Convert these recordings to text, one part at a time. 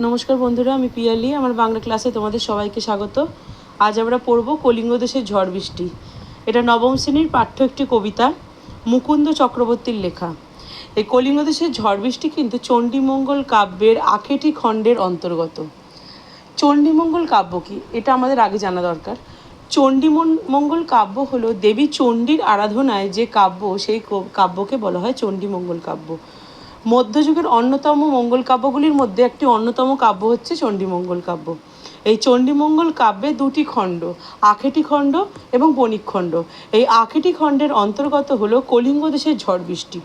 নমস্কার বন্ধুরা, আমি পিয়ালি। আমার বাংলা ক্লাসে তোমাদের সবাইকে স্বাগত। আজ আমরা পড়ব কলিঙ্গ দেশের ঝড় বৃষ্টি। এটা নবম শ্রেণির পাঠ্য একটি কবিতা, মুকুন্দ চক্রবর্তীর লেখা। এই কলিঙ্গ দেশের ঝড় বৃষ্টি কিন্তু চণ্ডীমঙ্গল কাব্যের আখেটি খণ্ডের অন্তর্গত। চণ্ডীমঙ্গল কাব্য কি? এটা আমাদের আগে জানা দরকার। চণ্ডীমন- মঙ্গল কাব্য হলো দেবী চণ্ডীর আরাধনায় যে কাব্য, সেই কাব্যকে বলা হয় চণ্ডীমঙ্গল কাব্য। মধ্যযুগের অন্যতম মঙ্গল কাব্যগুলির মধ্যে একটি অন্যতম কাব্য হচ্ছে চণ্ডীমঙ্গল কাব্য। এই চণ্ডীমঙ্গল কাব্যে দুটি খণ্ড, আখেটি খণ্ড এবং বণিক খণ্ড। এই আখেটি খণ্ডের অন্তর্গত হলো কলিঙ্গ দেশের ঝড় বৃষ্টি।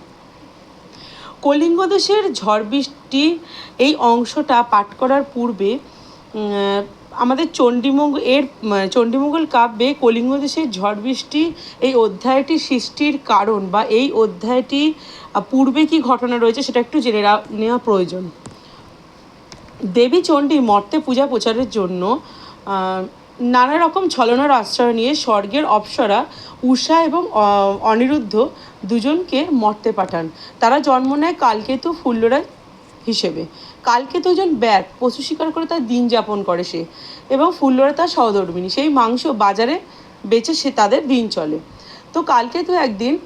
কলিঙ্গ দেশের ঝড় বৃষ্টি এই অংশটা পাঠ করার পূর্বে আমাদের চণ্ডীমঙ্গ, এর চণ্ডীমঙ্গল কাব্যে কলিঙ্গ দেশের ঝড় বৃষ্টি, এই অধ্যায়টি সৃষ্টির কারণ বা এই অধ্যায়টি পূর্বে কি ঘটনা রয়েছে সেটা একটু জেনে নেওয়া প্রয়োজন। দেবী চণ্ডী মর্তে পূজা প্রচারের জন্য নানা রকম ছলনার আশ্রয় নিয়ে স্বর্গের অপ্সরা উষা এবং অনিরুদ্ধ দুজনকে মর্তে পাঠান। তারা জন্ম নেয় কালকেতু ফুল্লরা হিসেবে। কালকেতু একজন ব্যাগ, পশু শিকার করে তার দিন যাপন করে সে। এবং ফুল্লরা তার সহধর্মিনী সেই মাংস বাজারে বেচে সে তাদের দিন চলে। তো কালকে তো একদিন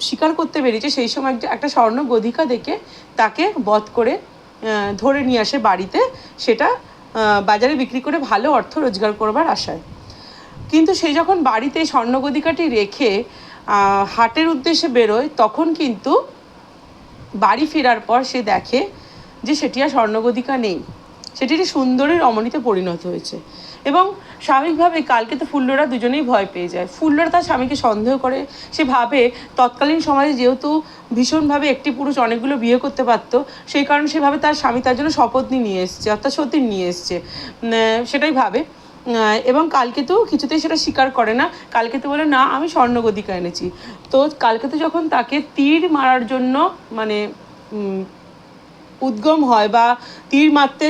শিকার করতে বেরিয়েছে, সেই সময় একটা- স্বর্ণ গধিকা দেখে তাকে বধ করে ধরে নিয়ে আসে বাড়িতে। সেটা বাজারে বিক্রি করে ভালো অর্থ রোজগার করবার আশায়। কিন্তু সে যখন বাড়িতে এই স্বর্ণগদিকাটি রেখে হাটের উদ্দেশ্যে বেরোয়, তখন কিন্তু বাড়ি ফেরার পর সে দেখে যে সেটি আর স্বর্ণগদিকা নেই সেটি একটি সুন্দরী রমণীতে পরিণত হয়েছে। এবং স্বাভাবিকভাবে কালকে তো ফুল্লরা দুজনেই ভয় পেয়ে যায়। ফুল্লরা তার স্বামীকে সন্দেহ করে। সে ভাবে তৎকালীন সমাজে যেহেতু ভীষণভাবে একটি পুরুষ অনেকগুলো বিয়ে করতে পারতো, সেই কারণে সেভাবে তার স্বামী তার জন্য শপথ নিয়ে এসছে, অর্থাৎ সতীর নিয়ে এসছে। সেটাই ভাবে। এবং কালকে তো কিছুতেই সেটা স্বীকার করে না। কালকে তো বলে, না, আমি স্বর্ণগদিকা এনেছি। তো কালকে তো যখন তাকে তীর মারার জন্য মানে উদ্গম হয় বা তীর মারতে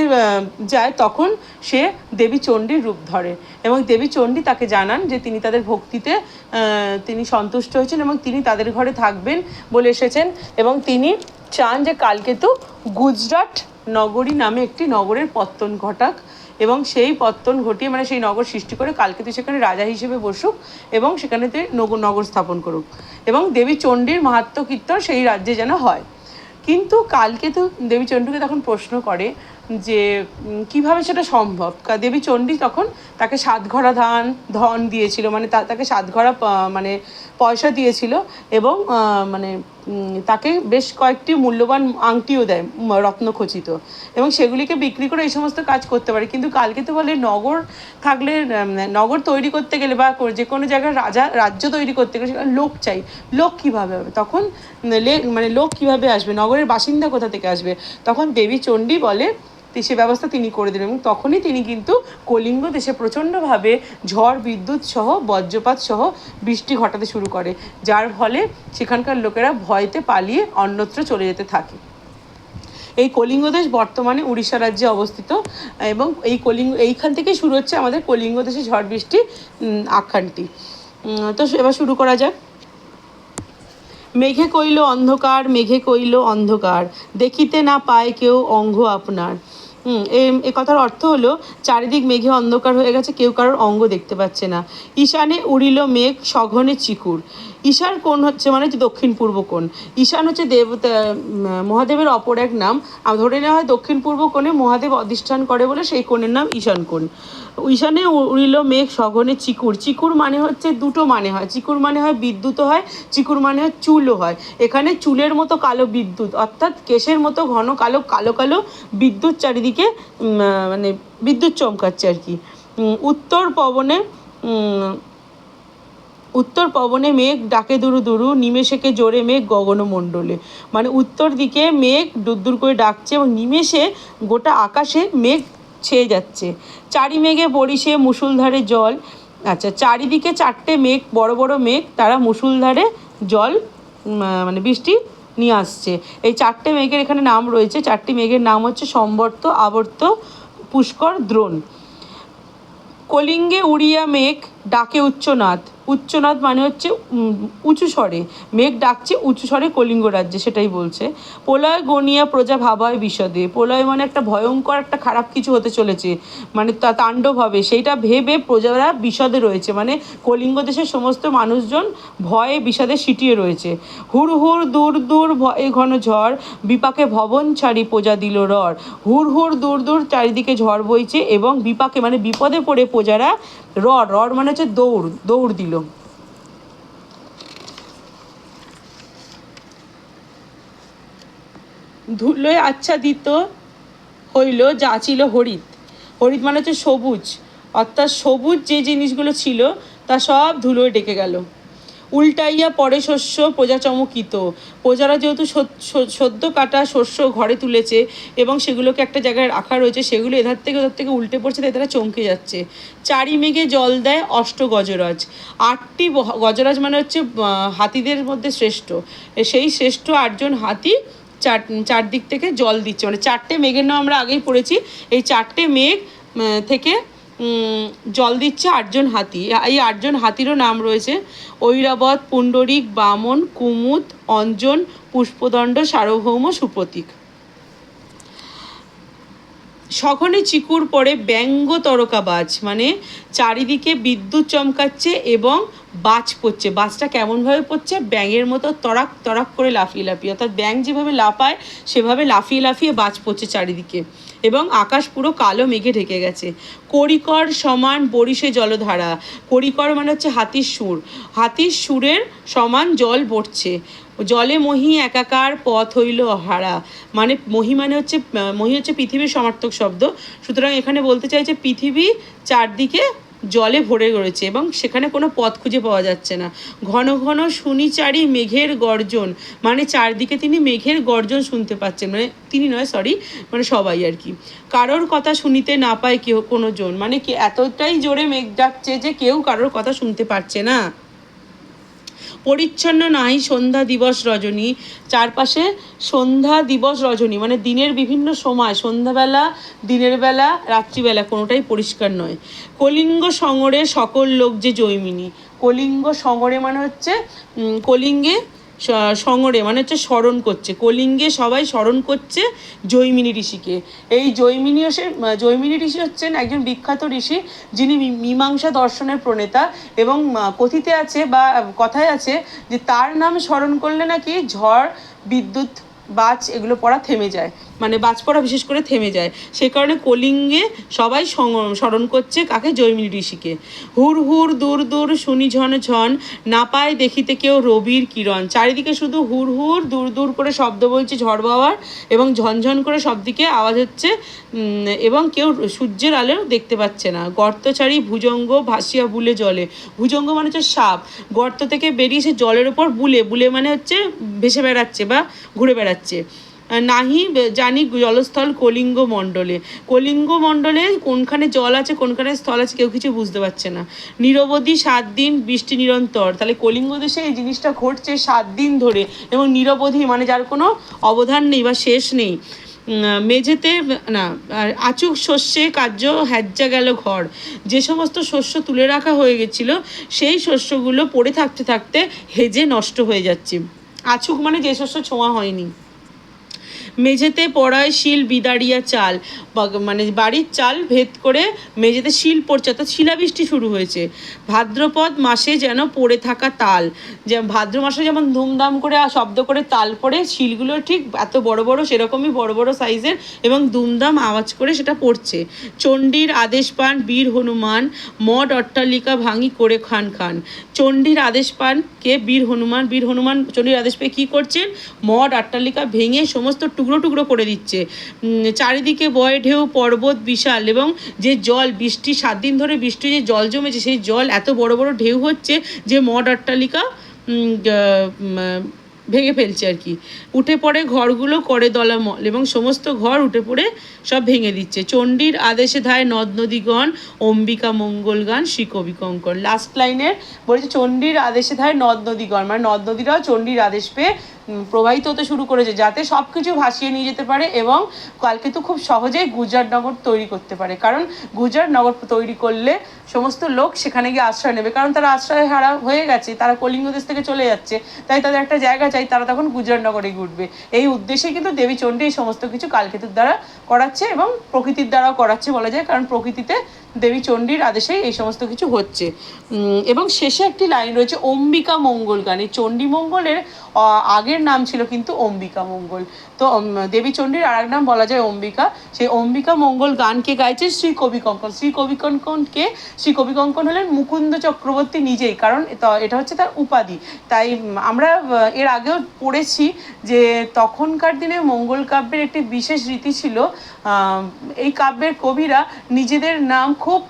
যায়, তখন সে দেবী চণ্ডীর রূপ ধরে। এবং দেবী চণ্ডী তাকে জানান যে তিনি তাদের ভক্তিতে তিনি সন্তুষ্ট হয়েছেন এবং তিনি তাদের ঘরে থাকবেন বলে এসেছেন। এবং তিনি চান যে কালকেতু গুজরাট নগরী নামে একটি নগরের পত্তন ঘটাক এবং সেই পত্তন ঘটিয়ে মানে সেই নগর সৃষ্টি করে কালকেতু সেখানে রাজা হিসেবে বসুক এবং সেখানেতে নগর স্থাপন করুক। এবং দেবী চণ্ডীর মাহাত্ম কীর্তন সেই রাজ্যে যেন হয়। কিন্তু কালকে তো দেবী চণ্ডীকে তখন প্রশ্ন করে যে কীভাবে সেটা সম্ভব? দেবী চণ্ডী তখন তাকে সাতঘরা ধান, ধন দিয়েছিল মানে তাকে সাতঘরা মানে পয়সা দিয়েছিল এবং মানে তাকে বেশ কয়েকটি মূল্যবান আংটিও দেয় রত্নখচিত এবং সেগুলিকে বিক্রি করে এই সমস্ত কাজ করতে পারে। কিন্তু কালকে তো বলে নগর থাকলে নগর তৈরি করতে গেলে বা যে কোনো জায়গায় রাজা, রাজ্য তৈরি করতে গেলে সেখানে লোক চাই। লোক কীভাবে হবে? তখন মানে লোক কীভাবে আসবে? নগরের বাসিন্দা কোথা থেকে আসবে? তখন দেবী চণ্ডী বলে তি- সে ব্যবস্থা তিনি করে দিলেন এবং তখনই তিনি কিন্তু কলিঙ্গ দেশে প্রচণ্ডভাবে ঝড়, বিদ্যুৎ সহ, বজ্রপাত সহ বৃষ্টি ঘটাতে শুরু করে, যার ফলে সেখানকার লোকেরা ভয়তে পালিয়ে অন্যত্র চলে যেতে থাকে। এই কলিঙ্গ দেশ বর্তমানে উড়িষ্যা রাজ্যে অবস্থিত এবং এই কলিঙ্গ, এইখান থেকে শুরু হচ্ছে আমাদের কলিঙ্গ দেশে ঝড় বৃষ্টি আখ্যানটি তো এবার শুরু করা যাক। মেঘে কইল অন্ধকার, মেঘে কইল অন্ধকার, দেখিতে না পায় কেউ অঙ্গ আপনার। হুম এ- কথার অর্থ হলো চারিদিক মেঘে অন্ধকার হয়ে গেছে, কেউ কারোর অঙ্গ দেখতে পাচ্ছে না। ঈশানে উড়িল মেঘ, সঘনে চিকুর। ঈশান কোণ হচ্ছে মানে দক্ষিণ পূর্ব কোণ। ঈশান হচ্ছে উম, মহাদেবের অপর এক নাম। ধরে নেওয়া হয় দক্ষিণ পূর্ব কোণে মহাদেব অধিষ্ঠান করে বলে সেই কোণের নাম ঈশান কোণ। ঈশানে উড়িল মেঘ সঘনে চিকুর। চিকুর মানে হচ্ছে দুটো মানে হয়। চিকুর মানে হয় বিদ্যুৎ হয় চিকুর মানে হয় চুলও হয়। এখানে চুলের মতো কালো বিদ্যুৎ অর্থাৎ কেশের মতো ঘন কালো কালো কালো বিদ্যুৎ চারিদিকে মানে বিদ্যুৎ চমকাচ্ছে আর কি। উত্তর পবনে উত্তর পবনে মেঘ ডাকে দুরু দুরু, নিমেষেকে জোরে মেঘ গগনমণ্ডলে মানে উত্তর দিকে মেঘ দূর করে ডাকছে এবং নিমেষে গোটা আকাশে মেঘ ছেয়ে যাচ্ছে। চারি মেঘে বরিশে মুসুলধারে জল। আচ্ছা চারিদিকে চারটে মেঘ, বড় বড় মেঘ, তারা মুসুলধারে জল মানে বৃষ্টি নিয়ে আসছে। এই চারটে মেঘের এখানে নাম রয়েছে। চারটি মেঘের নাম হচ্ছে সম্বর্ত, আবর্ত, পুষ্কর, দ্রোণ। কলিঙ্গে উড়িয়া মেঘ ডাকে উচ্চনাদ। উচ্চনাদ মানে হচ্ছে উঁচু স্বরে। মেঘ ডাকছে উঁচু স্বরে কলিঙ্গ রাজ্যে, সেটাই বলছে। প্রলয়, গনিয়া, প্রজা, ভাবায় বিশদে। প্রলয় মানে একটা ভয়ঙ্কর, একটা খারাপ কিছু হতে চলেছে। মানে তা, তাণ্ডব হবে। সেইটা ভেবে প্রজারা বিষদে রয়েছে। মানে কলিঙ্গ দেশের সমস্ত মানুষজন ভয়ে বিষাদে সিটিয়ে রয়েছে। হুর হুর, দূর দূর, ভয়ে ঘন ঝড়, বিপাকে ভবন ছাড়ি প্রজা দিল রড়। হুর হুর, দূর দূর, চারিদিকে ঝড় বইছে এবং বিপাকে মানে বিপদে পড়ে প্রজারা রড। রড মানে হচ্ছে দৌড় দৌড় দিল। ধুলোয় আচ্ছাদিত হইল, যা ছিল হরিত। হরিত মানে হচ্ছে সবুজ। অর্থাৎ সবুজ যে জিনিসগুলো ছিল, তা সব ধুলোয় ডেকে গেল। উল্টাইয়া পরে শস্য প্রজা চমকিত। প্রজারা যেহেতু সদ- সদ্য কাটা শস্য ঘরে তুলেছে এবং সেগুলোকে একটা জায়গায় রাখা রয়েছে, সেগুলো এধার থেকে ওধার থেকে উল্টে পড়ছে, তাই তারা চমকে যাচ্ছে। চারি মেঘে জল দেয় অষ্ট গজরাজ আটটি গজরাজ মানে হচ্ছে হাতিদের মধ্যে শ্রেষ্ঠ। সেই শ্রেষ্ঠ আটজন হাতি চার চারদিক থেকে জল দিচ্ছে। মানে চারটে মেঘের নাম আমরা আগেই পড়েছি। এই চারটে মেঘ থেকে জল দিচ্ছে আটজন হাতি। এই আটজন হাতিরও নাম রয়েছে। ঐরাবত, পুণ্ডরিক, বামন, কুমুদ, অঞ্জন, পুষ্পদণ্ড, সার্বভৌম, সুপ্রতীক। সঘনে চিকুর পরে ব্যঙ্গ তরকা বাজ মানে চারিদিকে বিদ্যুৎ চমকাচ্ছে এবং বাজ পড়ছে। বাজটা কেমনভাবে পড়ছে? ব্যাঙের মতো তরাক তরাক করে লাফিয়ে লাফিয়ে। অর্থাৎ ব্যাঙ যেভাবে লাফায়, সেভাবে লাফিয়ে লাফিয়ে বাজ পড়ছে চারিদিকে। এবং আকাশ পুরো কালো মেঘে ঢেকে গেছে। করিকর সমান বরিশে জলধারা। করিকর মানে হচ্ছে হাতির সুর। হাতির সুরের সমান জল পড়ছে জলে মহি একাকার পথ হইল হারা মানে মহি মানে হচ্ছে, মহি হচ্ছে পৃথিবীর সমার্থক শব্দ। সুতরাং এখানে বলতে চাইছে পৃথিবী চারদিকে জলে ভরে রয়েছে এবং সেখানে কোনো পথ খুঁজে পাওয়া যাচ্ছে না। ঘন ঘন শুনিচারি মেঘের গর্জন মানে চারদিকে তিনি মেঘের গর্জন শুনতে পাচ্ছেন। মানে তিনি নয় সরি মানে সবাই আর কি। কারোর কথা শুনিতে না পায় কেউ কোনো জন। মানে কি এতটাই জোরে মেঘ ডাকছে যে কেউ কারোর কথা শুনতে পারছে না। পরিচ্ছন্ন নাই সন্ধ্যা দিবস রজনী, চারপাশে সন্ধ্যা দিবস রজনী মানে দিনের বিভিন্ন সময়, সন্ধ্যাবেলা, দিনের বেলা, রাত্রিবেলা, কোনোটাই পরিষ্কার নয়। কলিঙ্গ সঙরে সকল লোক যে জৈমিনী। কলিঙ্গ সঙরে মানে হচ্ছে কলিঙ্গে স- সঙরে মানে হচ্ছে স্মরণ করছে। কলিঙ্গে সবাই স্মরণ করছে জৈমিনী ঋষিকে। এই জৈমিনী জৈমিনী ঋষি হচ্ছেন একজন বিখ্যাত ঋষি যিনি মীমাংসা দর্শনের প্রণেতা এবং কথিতে আছে বা কথায় আছে যে তার নাম স্মরণ করলে নাকি ঝড়, বিদ্যুৎ বাজ এগুলো পড়া থেমে যায়। মানে বাজ পড়া বিশেষ করে থেমে যায়। সে কারণে কলিঙ্গে সবাই স্মরণ করছে কাকে? জৈমিনী ঋষিকে। হুর হুর দূর দূর, শুনি ঝন ঝন, না পায় দেখিতে কেউ রবির কিরণ। চারিদিকে শুধু হুর হুর দূর দূর করে শব্দ বলছে ঝড় বাওয়ার এবং ঝনঝন করে সব দিকে আওয়াজ হচ্ছে এবং কেউ সূর্যের আলো দেখতে পাচ্ছে না। গর্ত ছাড়ি ভুজঙ্গ ভাসিয়া বুলে জলে। ভুজঙ্গ মানে হচ্ছে সাপ। গর্ত থেকে বেরিয়ে সে জলের ওপর বুলে। বুলে মানে হচ্ছে ভেসে বেড়াচ্ছে বা ঘুরে বেড়াচ্ছে। নাহি জানি জলস্থল কলিঙ্গ মণ্ডলে। কলিঙ্গ মণ্ডলে কোনখানে জল আছে, কোনখানে স্থল আছে, কেউ কিছু বুঝতে পারছে না। নিরবধি সাত দিন বৃষ্টি নিরন্তর। তাহলে কলিঙ্গ দেশে এই জিনিসটা ঘটছে সাত দিন ধরে এবং নিরবধি মানে যার কোনো অবধান নেই বা শেষ নেই। মেঝেতে, না আচুক শস্যে কার্য হ্যাজ্জা গেল ঘর। যে সমস্ত শস্য তুলে রাখা হয়ে গেছিল, সেই শস্যগুলো পড়ে থাকতে থাকতে হেজে নষ্ট হয়ে যাচ্ছে। আচুক মানে যে শস্য ছোঁয়া হয়নি। মেঝেতে পড়ায় শিল বিদারিয়া চাল। মানে বাড়ির চাল ভেদ করে মেঝেতে শিল পড়ছে, অর্থাৎ শিলাবৃষ্টি শুরু হয়েছে। ভাদ্রপদ মাসে যেন পড়ে থাকা তাল। যে ভাদ্র মাসে যেমন ধুমধাম করে শব্দ করে তাল পড়ে, শিলগুলো ঠিক এত বড় বড়, সেরকমই বড় বড় সাইজের এবং দুমদাম আওয়াজ করে সেটা পড়ছে। চণ্ডীর আদেশ পান বীর হনুমান মঠ অট্টালিকা ভাঙি করে খান খান। চণ্ডীর আদেশ পান কে? বীর হনুমান। বীর হনুমান চণ্ডীর আদেশ পেয়ে কী করছেন? মঠ অট্টালিকা ভেঙে সমস্ত টুকরো টুকরো করে দিচ্ছে। চারিদিকে বয়ে ঢেউ, পর্বত, বিশাল এবং যে জল, বৃষ্টি, সাত দিন ধরে বৃষ্টি যে জল জমেছে, সেই জল এত বড় বড় ঢেউ হচ্ছে যে মঠ অট্টালিকা ভেঙে ফেলছে আর কি। উঠে পড়ে ঘরগুলো করে দলামল এবং সমস্ত ঘর উঠে পড়ে সব ভেঙে দিচ্ছে। চণ্ডীর আদেশে ধায় নদ নদীগণ, অম্বিকা মঙ্গল গান, শ্রী কবি কঙ্কর। লাস্ট লাইনের বলেছে, চণ্ডীর আদেশে ধায় নদ নদীগণ। মানে নদ নদীরাও চণ্ডীর আদেশ পেয়ে প্রবাহিত হতে শুরু করেছে যাতে সব কিছু ভাসিয়ে নিয়ে যেতে পারে এবং কালকে তো খুব সহজেই গুজরাট নগর তৈরি করতে পারে। কারণ গুজরাট নগর তৈরি করলে সমস্ত লোক সেখানে গিয়ে আশ্রয় নেবে। কারণ তারা আশ্রয় হারা হয়ে গেছে, তারা কলিঙ্গ দেশ থেকে চলে যাচ্ছে, তাই তাদের একটা জায়গা চাই, তারা তখন গুজরাট নগরে ঘুরবে। এই উদ্দেশ্যে কিন্তু দেবী চণ্ডী এই সমস্ত কিছু কালকেতুর দ্বারা করাচ্ছে এবং প্রকৃতির দ্বারাও করাচ্ছে বলা যায়। কারণ প্রকৃতিতে দেবী চণ্ডীর আদেশে এই সমস্ত কিছু হচ্ছে। এবং শেষে একটি লাইন রয়েছে, অম্বিকা মঙ্গল গান। চণ্ডী মঙ্গলের আগের নাম ছিল কিন্তু অম্বিকা মঙ্গল। তো দেবী চণ্ডীর আর এক নাম বলা যায় অম্বিকা। সেই অম্বিকা মঙ্গল গানকে গাইছে? শ্রী কবি কঙ্কন। শ্রী কবি কঙ্কনকে শ্রী কবি কঙ্কন হলেন মুকুন্দ চক্রবর্তী নিজেই, কারণ এটা হচ্ছে তার উপাধি। তাই আমরা এর আগেও পড়েছি যে তখনকার দিনে মঙ্গল কাব্যের একটি বিশেষ রীতি ছিল এই কাব্যের কবিরা নিজেদের নাম খুব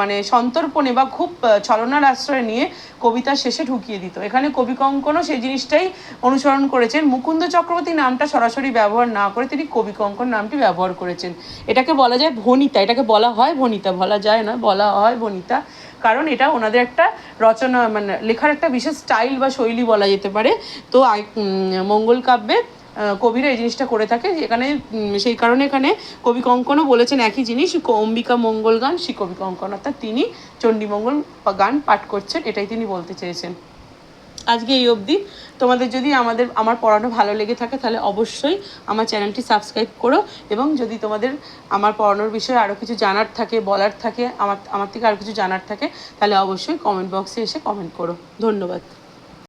মানে সন্তর্পণে বা খুব ছলনার আশ্রয় নিয়ে কবিতা শেষে ঢুকিয়ে দিত। এখানে কবি কঙ্কনও সেই জিনিসটাই অনুসরণ করেছেন। মুকুন্দ চক্রবর্তী নামটা সরাসরি ব্যবহার না করে তিনি কবি কঙ্কন নামটি ব্যবহার করেছেন। এটাকে বলা যায় ভনিতা। এটাকে বলা হয় ভনিতা। বলা যায় না, বলা হয় ভনিতা। কারণ এটা ওনাদের একটা রচনা মানে লেখার একটা বিশেষ স্টাইল বা শৈলী বলা যেতে পারে। তো মঙ্গল কাব্যে কবিরা এই জিনিসটা করে থাকে। এখানে সেই কারণে এখানে কবি কঙ্কনও বলেছেন একই জিনিস অম্বিকা মঙ্গল গান, শ্রী কবি কঙ্কন। অর্থাৎ তিনি চণ্ডীমঙ্গল গান পাঠ করছেন, এটাই তিনি বলতে চেয়েছেন। আজকে এই অবধি। তোমাদের যদি আমাদের, আমার পড়ানো ভালো লেগে থাকে, তাহলে অবশ্যই আমার চ্যানেলটি সাবস্ক্রাইব করো এবং যদি তোমাদের আমার পড়ানোর বিষয়ে আরও কিছু জানার থাকে, বলার থাকে, আমার আমার থেকে আরও কিছু জানার থাকে, তাহলে অবশ্যই কমেন্ট বক্সে এসে কমেন্ট করো। ধন্যবাদ।